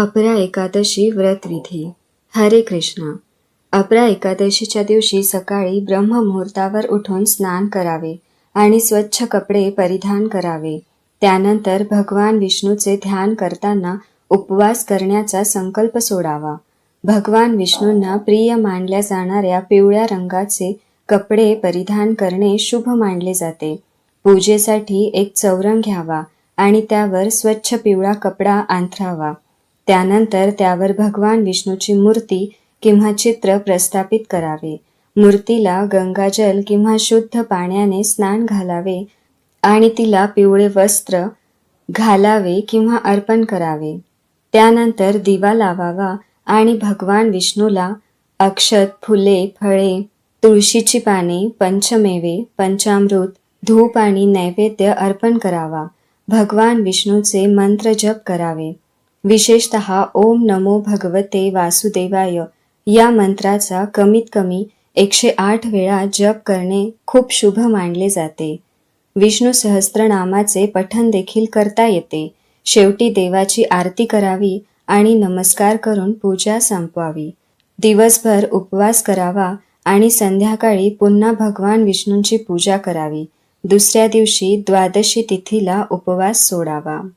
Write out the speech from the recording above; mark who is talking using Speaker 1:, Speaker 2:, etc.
Speaker 1: अपरा एकादशी व्रतविधी. हरे कृष्ण. अपरा एकादशीच्या दिवशी सकाळी ब्रह्ममुहूर्तावर उठून स्नान करावे आणि स्वच्छ कपडे परिधान करावे. त्यानंतर भगवान विष्णूचे ध्यान करताना उपवास करण्याचा संकल्प सोडावा. भगवान विष्णूंना प्रिय मानल्या जाणाऱ्या पिवळ्या रंगाचे कपडे परिधान करणे शुभ मानले जाते. पूजेसाठी एक चौरंग घ्यावा आणि त्यावर स्वच्छ पिवळा कपडा अंथरावा. त्यानंतर त्यावर भगवान विष्णूची मूर्ती किंवा चित्र प्रस्थापित करावे. मूर्तीला गंगाजल किंवा शुद्ध पाण्याने स्नान घालावे आणि तिला पिवळे वस्त्र घालावे किंवा अर्पण करावे. त्यानंतर दिवा लावावा आणि भगवान विष्णूला अक्षत फुले फळे तुळशीची पाने पंचमेवे पंचामृत धूप आणि नैवेद्य अर्पण करावा. भगवान विष्णूचे मंत्र जप करावे. विशेषत ओम नमो भगवते वासुदेवाय. या मंत्राचा कमीत कमी एकशे आठ वेळा जप करणे खूप शुभ मानले जाते. विष्णू सहस्त्रनामाचे पठन देखील करता येते. शेवटी देवाची आरती करावी आणि नमस्कार करून पूजा संपवावी. दिवसभर उपवास करावा आणि संध्याकाळी पुन्हा भगवान विष्णूंची पूजा करावी. दुसऱ्या दिवशी द्वादशी तिथीला उपवास सोडावा.